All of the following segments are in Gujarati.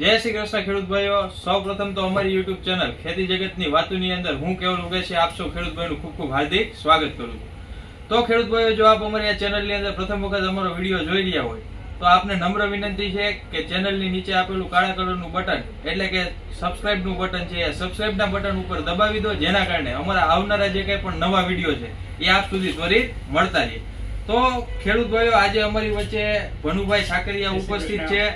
જય શ્રી કૃષ્ણ ખેડૂત ભાઈઓ. સૌ પ્રથમ તો અમારી યુટ્યુબ ચેનલ ખેતી જગતની વાતોની અંદર હું કેવલ ઉગેશી આપ સૌ ખેડૂત ભાઈનું ખૂબ ખૂબ હાર્દિક સ્વાગત કરું છું. તો ખેડૂત ભાઈઓ જો આપ અમારી આ ચેનલની અંદર પ્રથમ વખત અમારો વીડિયો જોઈ રહ્યા હોય તો આપને નમ્ર વિનંતી છે કે ચેનલની નીચે આપેલું કાળા કલરનું બટન એટલે કે સબસ્ક્રાઇબનું બટન છે એ સબસ્ક્રાઇબના બટન ઉપર દબાવી દો જેના કારણે અમારા આવનારા જે કંઈ પણ નવા વીડિયો છે એ આપ સુધી ત્વરિત મળતા રહે. તો ખેડૂત ભાઈઓ આજે અમારી વચ્ચે ભનુભાઈ સાકરિયા ઉપસ્થિત છે.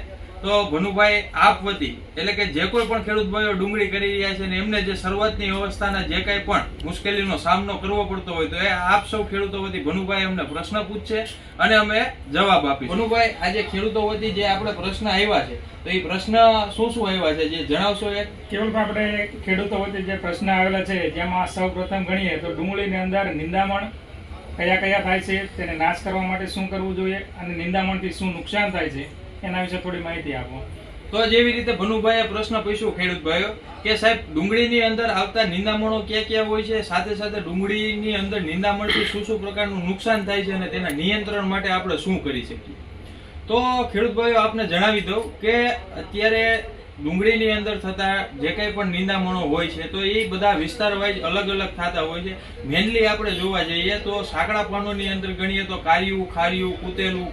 તો ભનુભાઈ, આપ વતી, એટલે કે જે કોઈ પણ ખેડૂત ભાઈઓ ડુંગળી કરી રહ્યા છે ને એમને જે શરૂઆતની અવસ્થાના જે કાંઈ પણ મુશ્કેલીનો સામનો કરવો પડતો હોય તો એ આપ સૌ ખેડૂતો વતી ભનુભાઈ અમને પ્રશ્ન પૂછશે અને અમે જવાબ આપીશું. ભનુભાઈ, આજે ખેડૂતો વતી જે આપણે પ્રશ્ન આવ્યા છે, તો એ પ્રશ્ન શું શું આવ્યા છે, જે જણાવશો એ? કેવલભાઈ આપણે ખેડૂતો વચ્ચે જે પ્રશ્ન આવેલા છે, જેમાં સૌ પ્રથમ ગણીએ તો ડુંગળીની અંદર નિંદામણ કયા કયા થાય છે, તેને નાશ કરવા માટે શું કરવું જોઈએ અને નિંદામણથી શું નુકસાન થાય છે એના વિશે થોડી માહિતી આપો. તો જેવી રીતે ભનુભાઈએ પ્રશ્ન પૂછ્યો ખેડૂત ભાઈઓ કે સાહેબ, ડુંગળીની અંદર આવતા નિંદામણો ક્યાં ક્યાં હોય છે? સાથે સાથે ડુંગળીની અંદર નિંદામણથી શું શું પ્રકારનું નુકસાન થાય છે અને તેના નિયંત્રણ માટે આપણે શું કરી શકીએ? તો ખેડૂત ભાઈઓ આપને જણાવી દઉં કે અત્યારે ડુંગળીની અંદર થતા જે કંઈ પણ નિંદામણો હોય છે, તો એ બધા વિસ્તાર વાઇઝ અલગ અલગ થતા હોય છે. મેનલી આપણે જોવા જઈએ તો સાંકડા પાનોની અંદર ગણીએ તો કારિયું, ખારિયું, કૂતેલું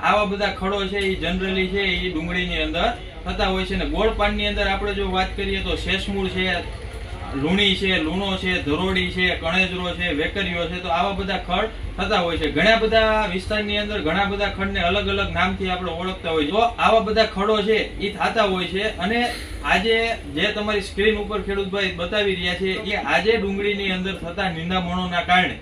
આવા બધા ખડો છે એ જનરલી છે એ ડુંગળીની અંદર થતા હોય છે. ને ગોળ પાનની અંદર આપણે જો વાત કરીએ તો શેષમૂળ છે, લૂણી છે, લૂણો છે, ધરોડી છે, કણેજરો છે, વેકરીઓ છે, તો આવા બધા ખડ થતા હોય છે. ઘણા બધા વિસ્તારની અંદર ઘણા બધા ખડને અલગ અલગ નામથી આપણે ઓળખતા હોય. તો આવા બધા ખડો છે એ થતા હોય છે અને આજે જે તમારી સ્ક્રીન ઉપર ખેડૂતભાઈ બતાવી રહ્યા છે એ આજે ડુંગળીની અંદર થતા નિંદામણોના કારણે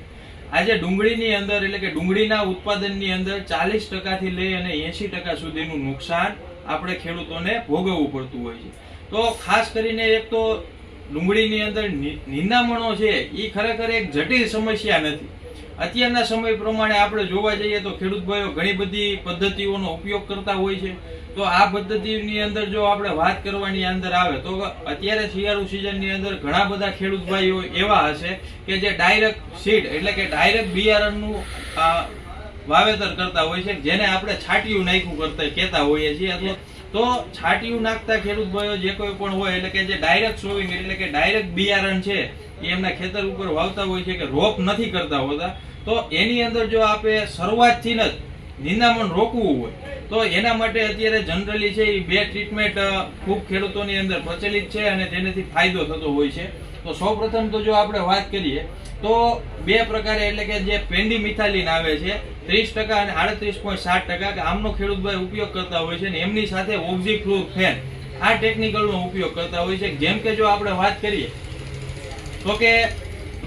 આજે ડુંગળીની અંદર, એટલે કે ડુંગળીના ઉત્પાદનની અંદર ચાલીસ ટકાથી લઈ અને એસી ટકા સુધીનું નુકસાન આપણે ખેડૂતોને ભોગવવું પડતું હોય છે. તો ખાસ કરીને એક તો ડુંગળીની અંદર નિંદામણો છે એ ખરેખર એક જટિલ સમસ્યા નથી. અત્યારના સમય પ્રમાણે આપણે જોવા જઈએ તો ખેડૂત ભાઈઓ ઘણી બધી પદ્ધતિઓનો ઉપયોગ કરતા હોય છે. તો આ પદ્ધતિની અંદર જો આપણે વાત કરવાની અંદર આવે, તો અત્યારે શિયાળુ સિઝનની અંદર ઘણા બધા ખેડૂત ભાઈઓ એવા હશે કે જે ડાયરેક્ટ સીડ એટલે કે ડાયરેક્ટ બિયારણનું વાવેતર કરતા હોય છે, જેને આપણે છાટિયું નાખ્યું કરતા કહેતા હોઈએ છીએ. અથવા તો છાટિયું નાખતા ખેડૂત ભાઈઓ જે કોઈ પણ હોય, એટલે કે જે ડાયરેક્ટ સોવિંગ એટલે કે ડાયરેક્ટ બિયારણ છે, એ એમના ખેતર ઉપર વાવતા હોય છે કે રોપ નથી કરતા હોતા. તો એની અંદર જો આપણે શરૂઆતથી જ નિંદામણ રોકવું હોય, તો એના માટે અત્યારે જનરલી છે એ બે ટ્રીટમેન્ટ ખૂબ ખેડૂતોની અંદર પ્રચલિત છે અને તેનાથી ફાયદો થતો હોય છે. તો સૌપ્રથમ તો જો આપણે વાત કરીએ, તો બે પ્રકારે એટલે કે જે પેન્ડી મિથાલીન આવે છે, ત્રીસ ટકા અને આડત્રીસ પોઈન્ટ સાત ટકા કે આમનો ખેડૂતભાઈ ઉપયોગ કરતા હોય છે ને એમની સાથે ઓક્ઝીફ્લુ ફેન આ ટેકનિકલનો ઉપયોગ કરતા હોય છે. જેમ કે જો આપણે વાત કરીએ, તો કે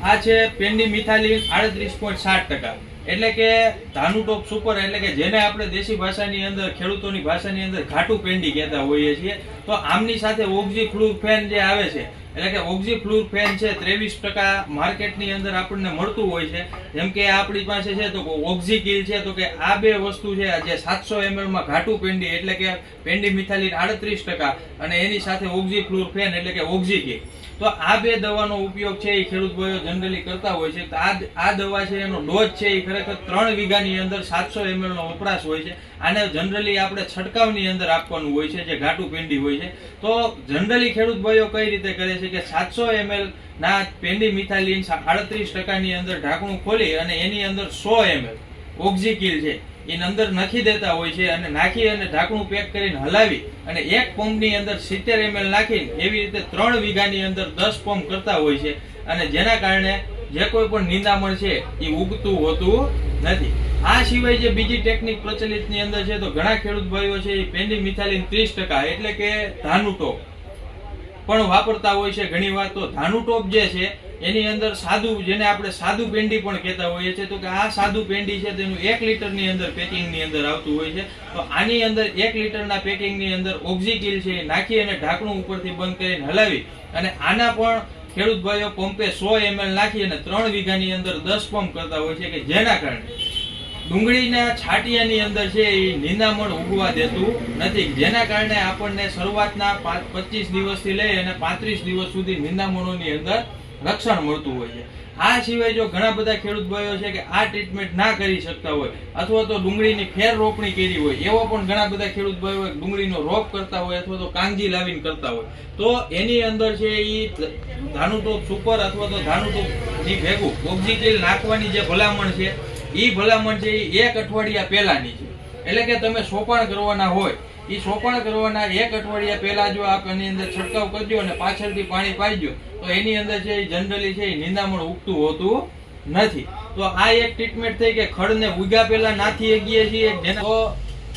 આ છે પેન્ડી મિથાલીન આડત્રીસ પોઈન્ટ સાત ટકા. એટલે કે ધાનુ ટોપ સુપર એટલે કે જેને આપણે દેશી ભાષાની અંદર, ખેડૂતોની ભાષાની અંદર ઘાટું પેંડી કહેતા હોઈએ છીએ, તો આમની સાથે ઓગજી ફ્લુ ફેન જે આવે છે એટલે કે ઓક્ઝી ફ્લુ ફેન છે, ત્રેવીસ ટકા માર્કેટની અંદર આપણને મળતું હોય છે. જેમ કે આપણી પાસે છે, તો ઓક્ઝી કિલ છે, તો કે આ બે વસ્તુ છે જે સાતસો એમએલમાં ઘાટું પેન્ડી એટલે કે પેન્ડી મિથાલિન આડત્રીસ ટકા, અને એની સાથે ઓક્ઝી ફ્લુ ફેન, એટલે કે ઓક્ઝી કિલ તો આ બે દવાનો ઉપયોગ છે, એ ખેડૂત ભાઈઓ જનરલી કરતા હોય છે. તો આ આ દવા છે, એનો ડોઝ છે, એ ખરેખર ત્રણ વીઘાની અંદર સાતસો એમએલનો વપરાશ હોય છે. આને જનરલી આપણે છંટકાવની અંદર આપવાનું હોય છે, જે ઘાટું પેંડી હોય છે. તો જનરલી ખેડૂત ભાઈઓ કઈ રીતે કરે છે? કે સાતસો એમએલ ના પેન્ડી મિથાલિન આડત્રીસ ટકાની અંદર ઢાંકણું ખોલી અને એની અંદર સો એમએલ ઓક્ઝિકિલ છે. એ અંદર નાખી દેતા હોય છે અને નાખી અને ઢાંકણું પેક કરીને હલાવી અને એક પંપની અંદર સિત્તેર એમએલ નાખીને એવી રીતે ત્રણ વીઘાની અંદર દસ પંપ કરતા હોય છે. અને જેના કારણે જે કોઈ પણ નિંદામણ છે એ ઉગતું હોતું નથી. આ સિવાય જે બીજી ટેકનિક પ્રચલિતની અંદર છે તો ઘણા ખેડૂત ભાઈઓ છે એ પેન્ડી મિથાલીન ત્રીસ ટકા એટલે કે ધાનુ ટોપ પણ વાપરતા હોય છે. ઘણીવાર તો ધાનુ ટોપ જે છે, એની અંદર સાદું, જેને આપણે સાદું પેંડી પણ કહેતા હોઈએ છીએ, તો કે આ સાદું પેંડી છે, તેનું એક લીટરની અંદર પેકિંગની અંદર આવતું હોય છે. તો આની અંદર એક લીટરના પેકિંગની અંદર ઓક્ઝિકિલ છે, એ નાખી અને ઢાંકણું ઉપરથી બંધ કરીને હલાવી અને આના પણ ખેડૂત ભાઈઓ પંપે સો એમએલ નાખી અને ત્રણ વીઘાની અંદર દસ પંપ કરતા હોય છે કે જેના કારણે ડુંગળીના છાટિયાની અંદર છે એ નિંદામણ ઉગવા દેતું નથી. જેના કારણે આપણને શરૂઆતના પચીસ દિવસથી લઈ અને પાંત્રીસ દિવસ સુધી નિંદામણોની અંદર રક્ષણ મળતું હોય છે. આ સિવાય જો ઘણા બધા ખેડૂત ભાઈઓ છે કે આ ટ્રીટમેન્ટ ના કરી શકતા હોય અથવા તો ડુંગળીની ફેર રોપણી કરી હોય, એવા પણ ઘણા બધા ખેડૂત ભાઈઓ ડુંગળીનો રોપ કરતા હોય અથવા તો કાંગજી લાવીને કરતા હોય. તો એની અંદર છે એ ધાનુટોપ સુપર અથવા તો ધાનુટોપની ભેગું તેલ નાખવાની જે ભલામણ છે એ ભલામણ છે એ એક અઠવાડિયા પહેલાની છે. એટલે કે તમે સોપાણ કરવાના હોય એ સોપાણ કરવાના એક અઠવાડિયા પહેલા જો આપ એની અંદર છંટકાવ કરજો અને પાછળથી પાણી પાઈજો, તો એની અંદર છે જનરલી છે એ નિંદામણ ઉગતું હોતું નથી. તો આ એક ટ્રીટમેન્ટ થઈ કે ખડને ઉગ્યા પહેલા નાથી શકીએ છીએ તો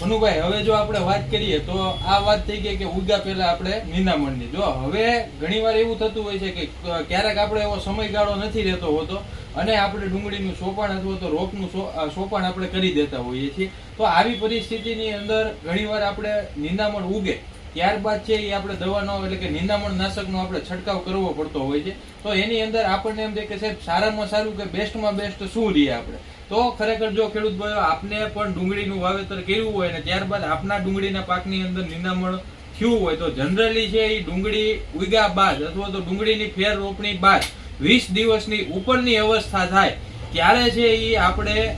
મનુભાઈ હવે જો આપણે વાત કરીએ, તો આ વાત થઈ ગઈ કે ઉગ્યા પહેલા આપણે નિંદામણની. જો હવે ઘણીવાર એવું થતું હોય છે કે ક્યારેક આપણે એવો સમયગાળો નથી રહેતો હોતો અને આપણે ડુંગળીનું સોપણ અથવા તો રોપનું સોપાન આપણે કરી દેતા હોઈએ છીએ. તો આવી પરિસ્થિતિની અંદર ઘણીવાર આપણે નિંદામણ ઉગે. ત્યારબાદ છે એ આપણે દવાનો એટલે કે નિંદામણ નાશકનો આપણે છંટકાવ કરવો પડતો હોય છે. તો એની અંદર આપણને એમ થાય કે સાહેબ, સારામાં સારું કે બેસ્ટમાં બેસ્ટ શું રહીએ આપણે? તો ખરેખર જો ખેડૂત ભાઈઓ, આપને પણ ડુંગળીનું વાવેતર કર્યું હોય ને ત્યારબાદ આપના ડુંગળીના પાકની અંદર નિંદામણ થયું હોય, તો જનરલી છે એ ડુંગળી ઉગ્યા બાદ અથવા તો ડુંગળીની ફેર રોપણી બાદ વીસ દિવસની ઉપરની અવસ્થા થાય, ત્યારે છે એ આપણે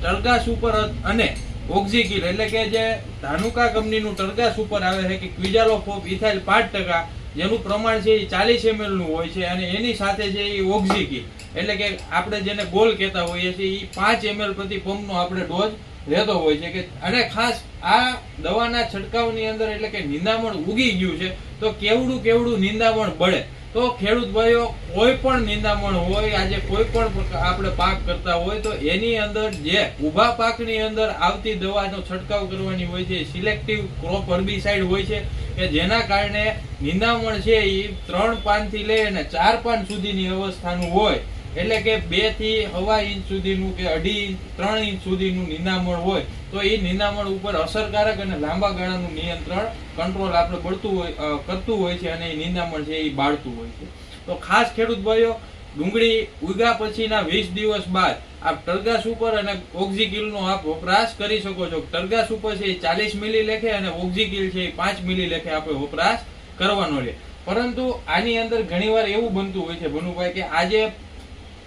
ટરગાસ ઉપર અને ઓક્ઝિકિલ એટલે કે જે ધાનુકા કંપનીનું ટરગાસ ઉપર આવે છે કે ક્વિઝાલોફોપ ઇથાઇલ પાંચ ટકા, જેનું પ્રમાણ છે એ ચાલીસ એમએલનું હોય છે અને એની સાથે છે એ ઓક્ઝિકિલ એટલે કે આપણે જેને ગોલ કહેતા હોઈએ છીએ, એ પાંચ એમએલ પ્રતિ પંપનો આપણે ડોઝ રહેતો હોય છે કે અને ખાસ આ દવાના છંટકાવની અંદર એટલે કે નિંદામણ ઉગી ગયું છે, તો કેવડું કેવડું નિંદામણ બળે? તો ખેડૂત ભાઈઓ, કોઈ પણ નિંદામણ હોય, આજે કોઈ પણ આપણે પાક કરતા હોય, તો એની અંદર જે ઊભા પાકની અંદર આવતી દવાનો છંટકાવ કરવાની હોય છે, સિલેક્ટિવ ક્રોપ હર્બિસાઇડ હોય છે, કે જેના કારણે નિંદામણ છે એ ત્રણ પાનથી લઈ અને ચાર પાન સુધીની અવસ્થાનું હોય. એટલે કે બેથી હવા ઇંચ સુધીનું કે અઢી ઇંચ, ત્રણ ઇંચ સુધીનું નિંદામણ હોય, તો એ નિંદામણ ઉપર અસરકારક અને લાંબા ગાળાનું નિયંત્રણ કંટ્રોલ આપણે પડતું હોય કરતું હોય છે અને એ નિંદામણ છે એ બાળતું હોય છે. તો ખાસ ખેડૂત ભાઈઓ, ડુંગળી ઉગ્યા પછીના વીસ દિવસ બાદ આપ ટરગા ઉપર અને ઓક્ઝિકિલનો આપ વપરાશ કરી શકો છો. ટરગા ઉપર છે એ ચાલીસ મિલી લેખે અને ઓક્ઝિકિલ છે એ પાંચ મિલી લેખે આપણે વપરાશ કરવાનો છે. પરંતુ આની અંદર ઘણીવાર એવું બનતું હોય છે ભનુભાઈ, કે આજે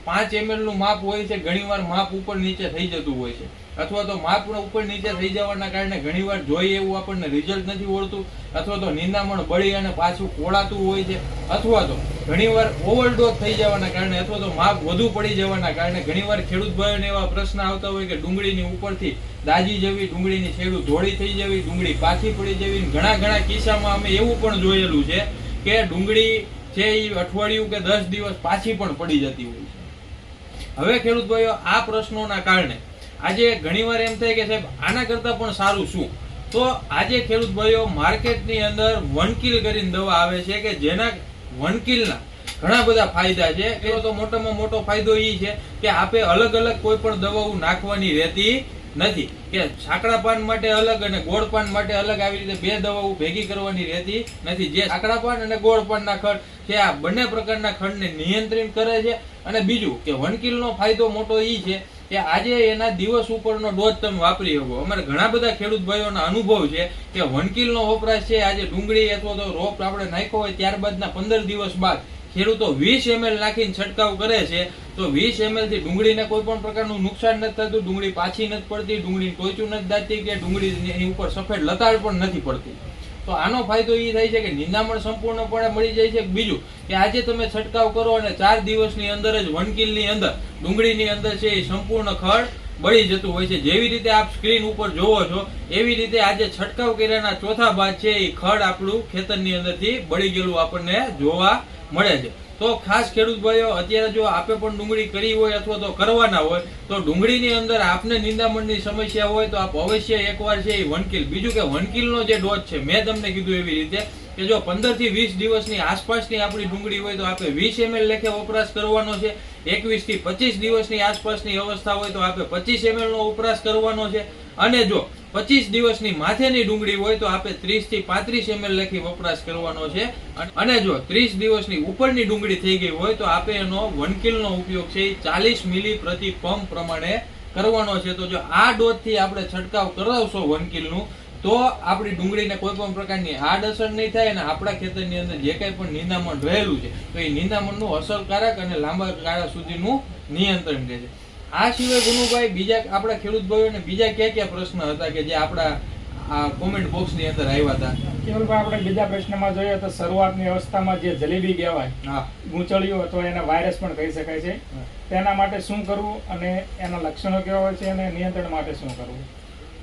પાંચ એમએલનું માપ હોય છે, ઘણીવાર માપ ઉપર નીચે થઈ જતું હોય છે. અથવા તો માપ ઉપર નીચે થઈ જવાના કારણે ઘણીવાર જોઈએ એવું આપણને રિઝલ્ટ નથી ઓળતું અથવા તો નિંદામણ બળી અને પાછું કોળાતું હોય છે. અથવા તો ઘણીવાર ઓવરડોઝ થઈ જવાના કારણે અથવા તો માપ વધુ પડી જવાના કારણે ઘણીવાર ખેડૂત ભાઈઓને એવા પ્રશ્ન આવતા હોય કે ડુંગળીની ઉપરથી દાજી જવી ડુંગળીની છેડું ધોળી થઈ જવી, ડુંગળી પાછી પડી જવી. ઘણા ઘણા કિસ્સામાં અમે એવું પણ જોયેલું છે કે ડુંગળી છે એ અઠવાડિયું કે દસ દિવસ પાછી પણ પડી જતી હોય છે. હવે ખેડૂત ભાઈઓ, આ પ્રશ્નોના કારણે આજે ઘણીવાર એમ થાય કે સાહેબ, આના કરતાં પણ સારું શું? તો આજે ખેડૂત ભાઈઓ, માર્કેટની અંદર વનકીલ કરીને દવા આવે છે કે જેના વનકીલના ઘણા બધા ફાયદા છે. એનો તો મોટામાં મોટો ફાયદો એ છે કે આપે અલગ અલગ કોઈ પણ દવાઓ નાખવાની રહેતી નથી. કે સાંકડાપાન માટે અલગ અને ગોળ પાન માટે અલગ આવી રીતે બે દવાઓ ભેગી કરવાની રહેતી નથી. જે સાંકડા પાન અને ગોળ પાનના ખડ છે, આ બંને પ્રકારના ખડને નિયંત્રિત કરે છે. અને બીજું કે વનકીલનો ફાયદો મોટો એ છે કે આજે એના દિવસ ઉપરનો ડોઝ તમે વાપરી શકો. અમારે ઘણા બધા ખેડૂત ભાઈઓના અનુભવ છે કે વનકીલનો વપરાશ છે, આજે ડુંગળી અથવા તો રોપ આપણે નાખ્યો હોય ત્યારબાદના પંદર દિવસ બાદ ખેડૂતો વીસ એમએલ નાખીને છંટકાવ કરે છે, તો વીસ એમએલથી ડુંગળીને કોઈ પણ પ્રકારનું નુકસાન નથી થતું, ડુંગળી પાછી નથી પડતી ડુંગળી ટોચું નથી દાતી, કે ડુંગળી એની ઉપર સફેદ લતાડ પણ નથી પડતી. તો આનો ફાયદો એ થાય છે કે નિંદામણ સંપૂર્ણપણે મળી જાય છે. બીજું કે આજે તમે છંટકાવ કરો અને ચાર દિવસની અંદર જ વનકીલની અંદર, ડુંગળીની અંદર છે એ સંપૂર્ણ ખડ બળી જતું હોય છે. જેવી રીતે આપ સ્ક્રીન ઉપર જોવો છો, એવી રીતે આજે છંટકાવ કર્યાના ચોથા ભાગ છે એ ખડ આપણું ખેતરની અંદરથી બળી ગયેલું આપણને જોવા મળે છે. તો ખાસ ખેડૂત ભાઈઓ અત્યારે જો આપે પણ ડુંગળી કરી હોય અથવા તો કરવાના હોય, તો ડુંગળીની અંદર આપને નિંદામણની સમસ્યા હોય, તો આપ અવશ્ય એકવાર છે એ વનકીલ. બીજું કે વનકીલનો જે ડોઝ છે, મેં તમને કીધું એવી રીતે કે જો પંદરથી વીસ દિવસની આસપાસની આપણી ડુંગળી હોય, તો આપણે વીસ એમએલ લેખે વપરાશ કરવાનો છે. એકવીસથી પચીસ દિવસની આસપાસની અવસ્થા હોય, તો આપણે પચીસ એમએલનો વપરાશ કરવાનો છે. અને જો પચીસ દિવસની માથેની ડુંગળી હોય તો આપણે ત્રીસથી પાંત્રીસ એમએલ લેખી વપરાશ કરવાનો છે. અને જો ત્રીસ દિવસની ઉપરની ડુંગળી થઈ ગઈ હોય તો આપણે એનો વનકીલનો ઉપયોગ છે એ ચાલીસ મિલી પ્રતિ પંપ પ્રમાણે કરવાનો છે. તો જો આ ડોઝથી આપણે છંટકાવ કરાવશો વનકીલનું તો આપણી ડુંગળીને કોઈ પણ પ્રકારની આડઅસર નહીં થાય અને આપણા ખેતરની અંદર જે કંઈ પણ નિંદામણ રહેલું છે, તો એ નિંદામણનું અસરકારક અને લાંબા ગાળા સુધીનું નિયંત્રણ રહે છે. આ સિવાય ગુનુભાઈ બીજા આપણા ખેડૂત ભાઈઓને બીજા કયા કયા પ્રશ્ન હતા કે જે આપણા આ કોમેન્ટ બોક્સની અંદર આવ્યા હતા? કેવલભાઈ આપણે બીજા પ્રશ્નમાં જોઈએ તો શરૂઆતની અવસ્થામાં જે જલેબી કહેવાય હા. ગૂંચળીઓ અથવા એના વાયરસ પણ કહી શકાય છે. તેના માટે શું કરવું અને એના લક્ષણો કેવા હોય છે અને નિયંત્રણ માટે શું કરવું?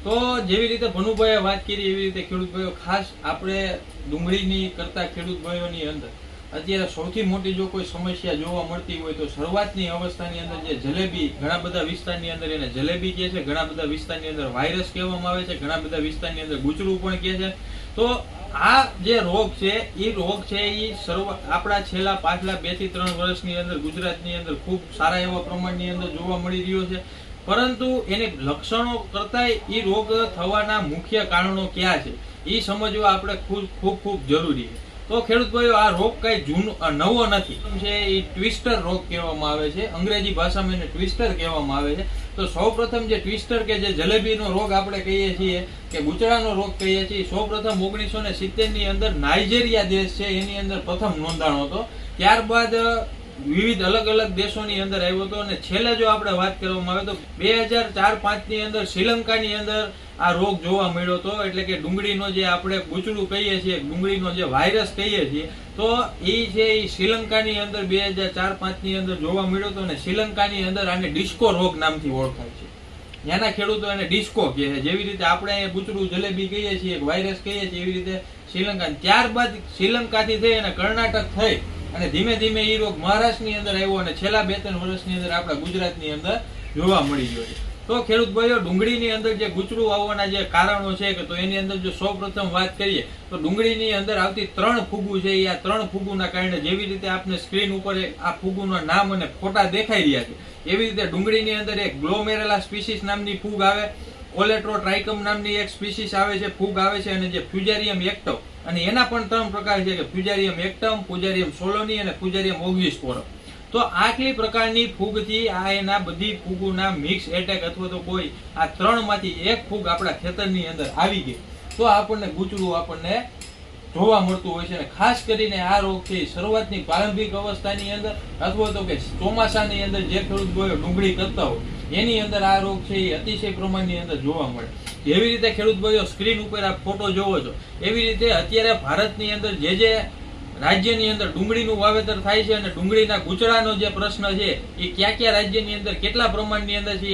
તો જેવી રીતે ભનુભાઈએ વાત કરી એવી રીતે ખેડૂત ભાઈઓ ખાસ આપણે ડુંગળીની કરતા ખેડૂત ભાઈઓની અંદર અત્યારે સૌથી મોટી જો કોઈ સમસ્યા જોવા મળતી હોય તો શરૂઆતની અવસ્થાની અંદર જે જલેબી ઘણા બધા વિસ્તારની અંદર એને જલેબી કહે છે, ઘણા બધા વિસ્તારની અંદર વાયરસ કહેવામાં આવે છે, ઘણા બધા વિસ્તારની અંદર ગુચરું પણ કહે છે. તો આ જે રોગ છે એ રોગ છે એ શરૂઆત આપણા છેલ્લા પાછલા બેથી ત્રણ વર્ષની અંદર ગુજરાતની અંદર ખૂબ સારા એવા પ્રમાણની અંદર જોવા મળી રહ્યો છે. પરંતુ એને લક્ષણો કરતા એ રોગ થવાના મુખ્ય કારણો ક્યાં છે? એ સમજવા આપણે ખૂબ ખૂબ ખૂબ જરૂરી છે. તો ખેડૂત ભાઈઓ, આ રોગ કઈ જૂનો નવો નથી. છે, એ ટ્વિસ્ટર રોગ કહેવામાં આવે છે. અંગ્રેજી ભાષામાં એને ટ્વિસ્ટર કહેવામાં આવે છે. તો સૌપ્રથમ જે ટ્વિસ્ટર કે જે જલેબીનો રોગ આપણે કહીએ છીએ, કે ગુચડાનો રોગ કહીએ છીએ, સૌપ્રથમ ઓગણીસો ને ની અંદર નાઇજેરિયા દેશ છે, એની અંદર પ્રથમ નોંધાણો હતો. ત્યારબાદ વિવિધ અલગ અલગ દેશોની અંદર આવ્યો હતો અને છેલ્લે જો આપણે વાત કરવામાં આવે તો બે હજાર ચાર પાંચની અંદર શ્રીલંકાની અંદર આ રોગ જોવા મળ્યો હતો. એટલે કે ડુંગળીનો જે આપણે ગુચડું કહીએ છીએ, ડુંગળીનો જે વાયરસ કહીએ છીએ, તો એ છે એ શ્રીલંકાની અંદર બે હજાર ચાર પાંચની અંદર જોવા મળ્યો હતો અને શ્રીલંકાની અંદર આને ડિસ્કો રોગ નામથી ઓળખાય છે. ત્યાંના ખેડૂતો એને ડિસ્કો કહે છે. જેવી રીતે આપણે ગુચડું જલેબી કહીએ છીએ વાયરસ કહીએ છીએ, એવી રીતે શ્રીલંકા ત્યારબાદ શ્રીલંકાથી થઈ અને કર્ણાટક થઈ અને ધીમે ધીમે એ રોગ મહારાષ્ટ્રની અંદર આવ્યો અને છેલ્લા બે ત્રણ વર્ષની અંદર આપણા ગુજરાતની અંદર જોવા મળી ગયો છે. તો ખેડૂત ભાઈઓ, ડુંગળીની અંદર જે ગુચડું આવવાના જે કારણો છે કે તો એની અંદર જો સૌ પ્રથમ વાત કરીએ, તો ડુંગળીની અંદર આવતી ત્રણ ફૂગું છે એ આ ત્રણ ફૂગુના કારણે જેવી રીતે આપને સ્ક્રીન ઉપર આ ફૂગુના નામ અને ફોટા દેખાઈ રહ્યા છે, એવી રીતે ડુંગળીની અંદર એક ગ્લોમેરેલા સ્પીસીસ નામની ફૂગ આવે કોલેટ્રો ટ્રાઇકમ નામની એક સ્પીસીસ આવે છે, ફૂગ આવે છે અને જે ફ્યુજેરિયમ એક્ટમ અને એના પણ ત્રણ પ્રકાર છે કે ફ્યુજારિયમ એકટમ ફ્યુજારિયમ સોલોની અને ફ્યુજારિયમ ઓગ્વિસ્પોરમ તો આટલી પ્રકારની ફૂગથી આ એના બધી ફૂગોના મિક્સ એટેક અથવા તો કોઈ આ ત્રણમાંથી એક ફૂગ આપણા ખેતરની અંદર આવી ગઈ. તો આપણને ગૂંચળું આપણને જોવા મળતું હોય છે અને ખાસ કરીને આ રોગ છે શરૂઆતની પ્રારંભિક અવસ્થાની અંદર અથવા તો કે ચોમાસાની અંદર જે ખેડૂત ભાઈઓ ડુંગળી કરતા હોય, એની અંદર આ રોગ છે એ અતિશય પ્રમાણની અંદર જોવા મળે. જેવી રીતે ખેડૂત ભાઈઓ સ્ક્રીન ઉપર આ ફોટો જોવો છો. એવી રીતે અત્યારે ભારતની અંદર જે જે રાજ્યની અંદર ડુંગળીનું વાવેતર થાય છે અને ડુંગળીના ગુચડાનો જે પ્રશ્ન છે એ કયા કયા રાજ્યની અંદર કેટલા પ્રમાણની અંદર છે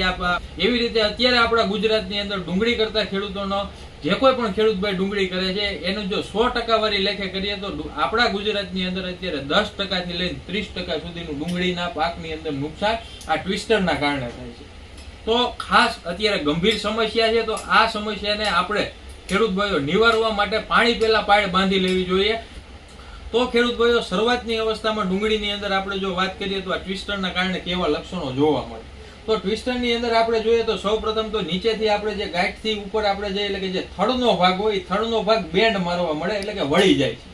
એવી રીતે અત્યારે આપણા ગુજરાતની અંદર ડુંગળી કરતા ખેડૂતોનો જે કોઈ પણ ખેડૂત ભાઈ ડુંગળી કરે છે, એનું જો સો ટકાવારી લેખે કરીએ તો આપણા ગુજરાતની અંદર અત્યારે દસ ટકાથી લઈને ત્રીસ ટકા સુધીનું ડુંગળીના પાકની અંદર નુકસાન આ ટ્વિસ્ટરના કારણે થાય છે. તો ખાસ અત્યારે ગંભીર સમસ્યા છે, તો આ સમસ્યાને આપણે ખેડૂત ભાઈઓ નિવારવા માટે પાણી પહેલાં પાળ બાંધી લેવી જોઈએ. તો ખેડૂત ભાઈઓ શરૂઆતની અવસ્થામાં ડુંગળીની અંદર આપણે જો વાત કરીએ તો આ ટ્વિસ્ટરના કારણે કેવા લક્ષણો જોવા મળે. તો ટ્વિસ્ટરની અંદર આપણે જોઈએ તો સૌપ્રથમ તો નીચેથી આપણે જે ગાંઠથી ઉપર આપણે જઈએ એટલે કે જે થડનો ભાગ હોય, એ થડનો ભાગ બેન્ડ મારવા મળે, એટલે કે વળી જાય છે.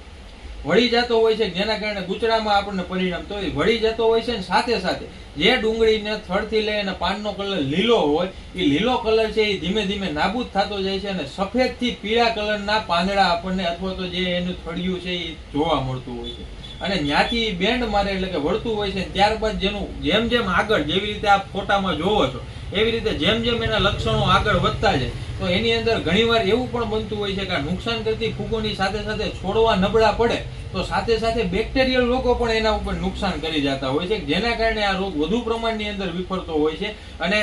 વળી જતો હોય છે જેના કારણે ગુચડામાં આપણને પરિણામ તો એ વળી જતો હોય છે ને સાથે સાથે જે ડુંગળીને થડથી લઈ અને પાનનો કલર લીલો હોય, એ લીલો કલર છે એ ધીમે ધીમે નાબૂદ થતો જાય છે અને સફેદથી પીળા કલરના પાંદડા આપણને અથવા તો જે એનું થળિયું છે એ જોવા મળતું હોય છે. અને ત્યાંથી બેન્ડ મારે એટલે કે વળતું હોય છે ત્યારબાદ જેનું જેમ જેમ આગળ જેવી રીતે આપ ફોટામાં જોવો છો, એવી રીતે જેમ જેમ એના લક્ષણો આગળ વધતા જાય, તો એની અંદર ઘણીવાર એવું પણ બનતું હોય છે કે આ નુકસાન કરતી ફૂગોની સાથે સાથે છોડવા નબળા પડે, તો સાથે સાથે બેક્ટેરિયલ રોગો પણ એના ઉપર નુકસાન કરી જતા હોય છે, જેના કારણે આ રોગ વધુ પ્રમાણની અંદર વિફરતો હોય છે અને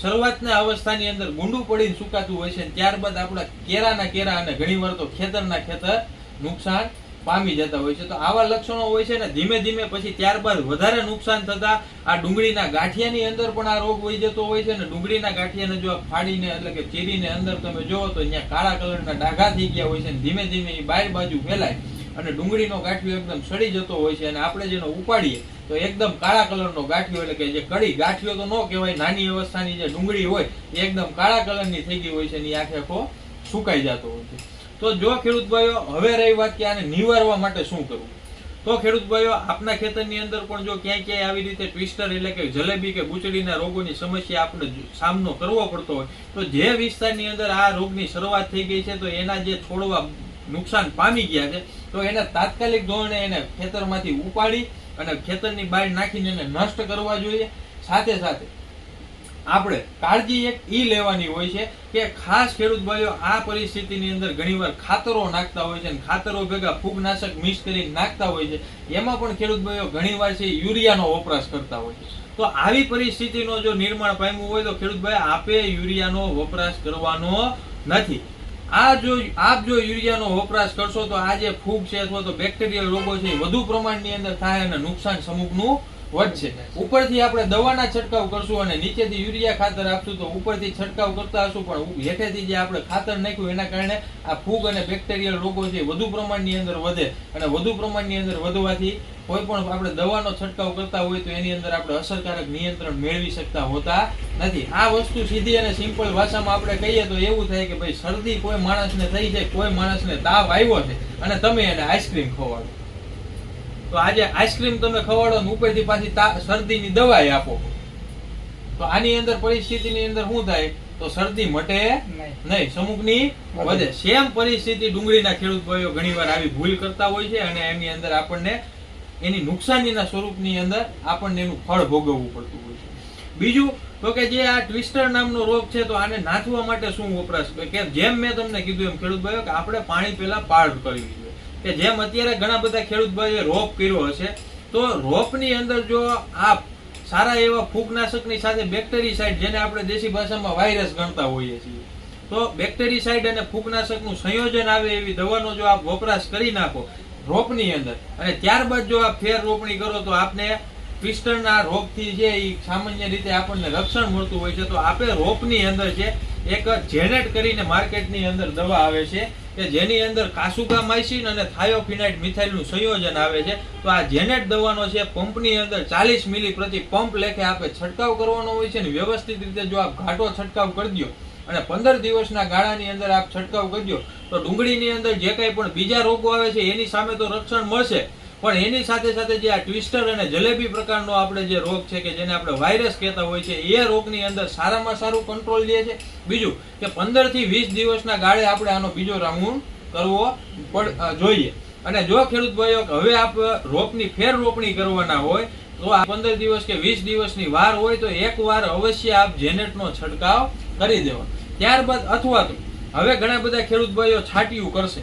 શરૂઆતના અવસ્થાની અંદર ગુંડું પડીને સુકાતું હોય છે ત્યારબાદ આપણા કેરાના કેરા અને ઘણીવાર તો ખેતરના ખેતર નુકસાન પામી જતા હોય છે. તો આવા લક્ષણો હોય છે ને ધીમે ધીમે પછી ત્યારબાદ વધારે નુકસાન થતા આ ડુંગળીના ગાંઠિયાની અંદર પણ આ રોગ વહી જતો હોય છે ને ડુંગળીના ગાંઠિયાને જો ફાડીને એટલે કે ચીરીને અંદર તમે જોવો તો અહીંયા કાળા કલરના ડાઘા થઈ ગયા હોય છે ને ધીમે ધીમે એ બાર બાજુ ફેલાય અને ડુંગળીનો ગાંઠિયો એકદમ સડી જતો હોય છે અને આપણે જેનો ઉપાડીએ તો એકદમ કાળા કલરનો ગાંઠિયો એટલે કે જે કડી ગાંઠિયો તો ન કહેવાય, નાની અવસ્થાની જે ડુંગળી હોય એ એકદમ કાળા કલરની થઈ ગઈ હોય છે ને એ આખે આખો સુકાઈ જતો હોય છે. તો જો ખેડૂત ભાઈઓ, હવે રહી વાત કે આને નિવારવા માટે શું કરવું? તો ખેડૂત ભાઈઓ, આપના ખેતરની અંદર પણ જો ક્યાંય ક્યાંય આવી રીતે ટ્વિસ્ટર એટલે કે જલેબી કે બુચડીના રોગોની સમસ્યા આપણે સામનો કરવો પડતો હોય, તો જે વિસ્તારની અંદર આ રોગની શરૂઆત થઈ ગઈ છે, તો એના જે છોડવા નુકસાન પામી ગયા છે, તો એને તાત્કાલિક ધોરણે એને ખેતરમાંથી ઉપાડી અને ખેતરની બહાર નાખીને એને નષ્ટ કરવા જોઈએ. સાથે સાથે આપણે કાળજી એક ઈ લેવાની હોય છે કે ખાસ ખેડૂત ભાઈઓ આ પરિસ્થિતિની અંદર ઘણીવાર ખાતરો નાખતા હોય છે અને ખાતરો ભેગા ફૂગનાશક મિક્સ કરીને નાખતા હોય છે. એમાં પણ ખેડૂત ભાઈઓ ઘણીવાર છે યુરિયાનો વપરાશ કરતા હોય છે. તો આવી પરિસ્થિતિનો જો નિર્માણ પામ્યું હોય તો ખેડૂત ભાઈ આપે યુરિયાનો વપરાશ કરવાનો નથી. આ જો આપ જો યુરિયાનો વપરાશ કરશો તો આ જે ફૂગ છે અથવા તો બેક્ટેરિયલ રોગો છે વધુ પ્રમાણની અંદર થાય અને નુકસાન સમૂહનું વધશે ઉપરથી આપણે દવાના છંટકાવ કરશું અને નીચેથી યુરિયા ખાતર આપશું તો ઉપરથી છંટકાવ કરતા હશું, પણ હેઠેથી જે આપણે ખાતર નાખ્યું એના કારણે આ ફૂગ અને બેક્ટેરિયલ રોગો છે વધુ પ્રમાણની અંદર વધે. અને વધુ પ્રમાણની અંદર વધવાથી કોઈ પણ આપણે દવાનો છંટકાવ કરતા હોય તો એની અંદર આપણે અસરકારક નિયંત્રણ મેળવી શકતા હોતા નથી. આ વસ્તુ સીધી અને સિમ્પલ ભાષામાં આપણે કહીએ તો એવું થાય કે ભાઈ શરદી કોઈ માણસને થઈ જાય, કોઈ માણસને તાવ આવ્યો છે અને તમે એને આઈસ્ક્રીમ ખવાડો તો આજે આઈસ્ક્રીમ તમે ખવાડો ને ઉપરથી પાછી શરદીની દવાઈ આપો. તો આની અંદર પરિસ્થિતિની અંદર શું થાય? તો શરદી મટે નહીં. નહીં. સમુખની વધે. સેમ પરિસ્થિતિ ડુંગળીના ખેડૂત ભાઈઓ ઘણીવાર આવી ભૂલ કરતા હોય છે અને એની અંદર આપણને એની નુકસાનીના સ્વરૂપની અંદર આપણને એનું ફળ ભોગવવું પડતું હોય છે. બીજું તો કે જે આ ટ્વિસ્ટર નામનો રોગ છે તો આને નાથવા માટે શું વપરાશ કે જેમ મેં તમને કીધું એમ ખેડૂત ભાઈઓ કે આપણે પાણી પહેલા પાડ કરવી જોઈએ. કે જેમ અત્યારે ઘણા બધા ખેડૂત ભાઈએ રોપ કર્યો હશે, તો રોપની અંદર જો આપ સારા એવા ફૂગનાશકની સાથે બેક્ટેરિસાઇડ, જેને આપણે દેશી ભાષામાં વાયરસ ગણતા હોઈએ છીએ, તો બેક્ટેરિસાઇડ અને ફૂગનાશકનું સંયોજન આવે એવી દવાનો જો આપ વપરાશ કરી નાખો રોપની અંદર, અને ત્યારબાદ જો આપ ફેર રોપણી કરો, તો આપને પિસ્ટનના રોગથી જે એ સામાન્ય રીતે આપણને રક્ષણ મળતું હોય છે, તો આપે રોપની અંદર છે એક જેનેટ કરીને માર્કેટની અંદર દવા આવે છે કે જેની અંદર કાસુકામાઇસિન અને થાયોફિનાઇટ મિથાઇલનું સંયોજન આવે છે. તો આ જેનેટ દવાનો છે પંપની અંદર ચાલીસ મિલી પ્રતિ પંપ લેખે આપે છંટકાવ કરવાનો હોય છે ને વ્યવસ્થિત રીતે જો આપ ઘાટો છંટકાવ કરી દો અને પંદર દિવસના ગાળાની અંદર આપ છંટકાવ કરી દો, તો ડુંગળીની અંદર જે કંઈ પણ બીજા રોગો આવે છે, એની સામે તો રક્ષણ મળશે. પણ એની સાથે સાથે જે આ ટ્વિસ્ટર અને જલેબી પ્રકારનો આપણે જે રોગ છે કે જેને આપણે વાયરસ કહેતા હોય છે, એ રોગની અંદર સારામાં સારું કંટ્રોલ લે છે. બીજું કે પંદરથી વીસ દિવસના ગાળે આપણે આનો બીજો રાઉન્ડ કરવો પડ જોઈએ. અને જો ખેડૂત ભાઈઓ હવે આપ રોપની ફેર રોપણી કરવાના હોય, તો આ પંદર દિવસ કે વીસ દિવસની વાર હોય, તો એક વાર અવશ્ય આપ જેનેટનો છંટકાવ કરી દેવો ત્યારબાદ અથવા તો હવે ઘણા બધા ખેડૂત ભાઈઓ છાંટિયું કરશે.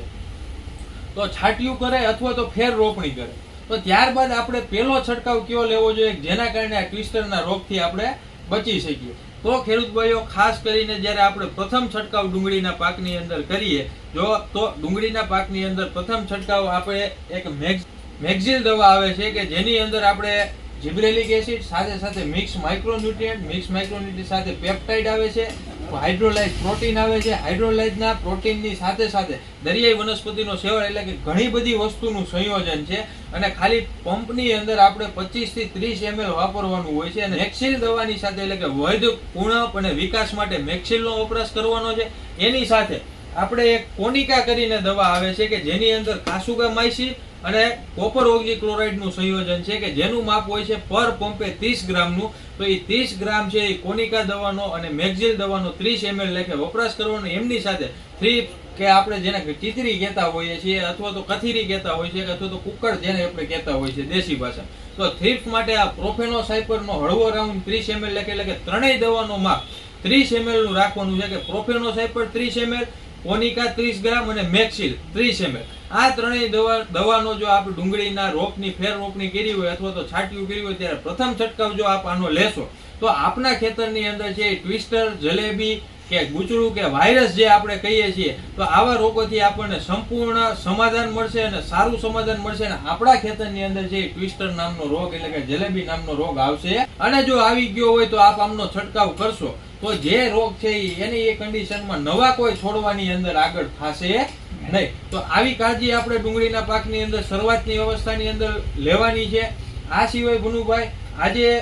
તો છાંટિયું કરે અથવા તો ફેર રોપણી કરે. તો ત્યારબાદ આપણે પહેલો છંટકાવ કયો લેવો જોઈએ? જેના કારણે આ ટ્વિસ્ટરના રોગથી આપણે બચી શકીએ. તો ખેડૂત ભાઈઓ, ખાસ કરીને જ્યારે આપણે પ્રથમ છંટકાવ ડુંગળીના પાકની અંદર કરીએ, જો તો ડુંગળીના પાકની અંદર પ્રથમ છંટકાવ આપણે એક મેગ, મેગ્ઝિલ દવા આવે છે કે જેની અંદર આપણે જીબ્રેલિક એસિડ, સાથે સાથે મિક્સ માઇક્રોન્યુટ્રિયન્ટ મિક્સ માઇક્રોન્યુટ્રિયન્ટ સાથે પેપ્ટાઇડ આવે છે. હાઇડ્રોલાઇઝ પ્રોટીન આવે છે. હાઇડ્રોલાઇઝના પ્રોટીનની સાથે સાથે દરિયાઈ વનસ્પતિનો સેવન એટલે કે ઘણી બધી વસ્તુનું સંયોજન છે અને ખાલી પંપની અંદર આપણે પચીસથી ત્રીસ એમએલ વાપરવાનું હોય છે અને મેક્સિલ દવાની સાથે એટલે કે વૈધ પૂર્ણપ અને વિકાસ માટે મેક્સિલનો વપરાશ કરવાનો છે. એની સાથે આપણે એક કોનિકા કરીને દવા આવે છે કે જેની અંદર કાસુગામાઇસિન અને કોપર ઓક્ઝીક્લોરાઇડનું સંયોજન છે કે જેનું માપ હોય છે પર પંપે ત્રીસ ગ્રામનું. તો એ ત્રીસ ગ્રામ છે એ કોનિકા દવાનો અને મેગ્ઝિલ દવાનો ત્રીસ એમએલ લેખે વપરાશ કરવાનો એમની સાથે થ્રી કે આપણે જેને ચીતરી કહેતા હોઈએ છીએ અથવા તો કથીરી કહેતા હોઈએ છીએ અથવા તો કુકર જેને આપણે કહેતા હોઈએ છીએ દેશી ભાષા તો થ્રીપ્સ માટે આ પ્રોફેનોસાઇપરનો હળવો રાઉન્ડ ત્રીસ એમએલ લેખે એટલે કે ત્રણેય દવાનો માપ ત્રીસ એમએલનું રાખવાનું છે કે પ્રોફેનોસાઇપર ત્રીસ ml કોનિકા ત્રીસ ગ્રામ અને મેક્સિલ ત્રીસ એમએલ. આ ત્રણેય દવા દવાનો જો આપણે ડુંગળીના રોપની, ફેર રોપણી કરી હોય અથવા તો છાંટ્યું કરી હોય ત્યારે પ્રથમ છંટકાવ જો આપ આનો લેશો, તો આપના ખેતરની અંદર છે ટ્વિસ્ટર, જલેબી કે ગુચડું કે વાયરસ જે આપણે કહીએ છીએ, તો આવા રોગોથી આપણને સંપૂર્ણ સમાધાન મળશે અને સારું સમાધાન મળશે અને આપણા ખેતરની અંદર જે ટ્વિસ્ટર નામનો રોગ એટલે કે જલેબી નામનો રોગ આવશે. અને જો આવી ગયો હોય તો આપ આમનો છંટકાવ કરશો. તો જે રોગ છે એની એ કન્ડિશનમાં નવા કોઈ છોડવાની અંદર આગળ થશે નહીં. તો આવી કાળજી આપણે ડુંગળીના પાકની અંદર, શરૂઆતની અવસ્થાની અંદર લેવાની છે. આ સિવાય ભુનુભાઈ, આજે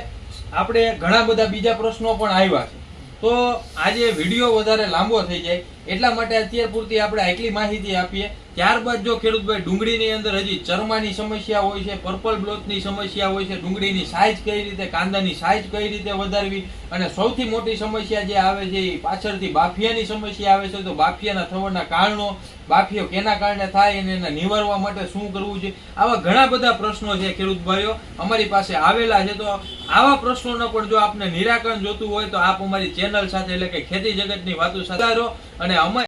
આપણે ઘણા બધા બીજા પ્રશ્નો પણ આવ્યા છે. તો આજે વીડિયો વધારે લાંબો થઈ જાય. એટલા માટે અત્યાર પૂરતી આપણે આટલી માહિતી આપીએ. ત્યારબાદ જો ખેડૂતભાઈ ડુંગળીની અંદર હજી ચરમાની સમસ્યા હોય છે પર્પલ બ્લોથની સમસ્યા હોય છે, ડુંગળીની સાઇઝ કઈ રીતે, કાંદાની સાઇઝ કઈ રીતે વધારવી અને સૌથી મોટી સમસ્યા જે આવે છે એ પાછળથી બાફિયાની સમસ્યા આવે છે. તો બાફિયાના થવાના કારણો, બાફિયો કેના કારણે થાય અને એને નિવારવા માટે શું કરવું છે? આવા ઘણા બધા પ્રશ્નો છે ખેડૂતભાઈઓ. અમારી પાસે આવેલા છે. તો આવા પ્રશ્નોનો પણ જો આપને નિરાકરણ જોતું હોય તો આપ અમારી ચેનલ સાથે એટલે કે ખેતી જગતની વાતો સાથે અને અમે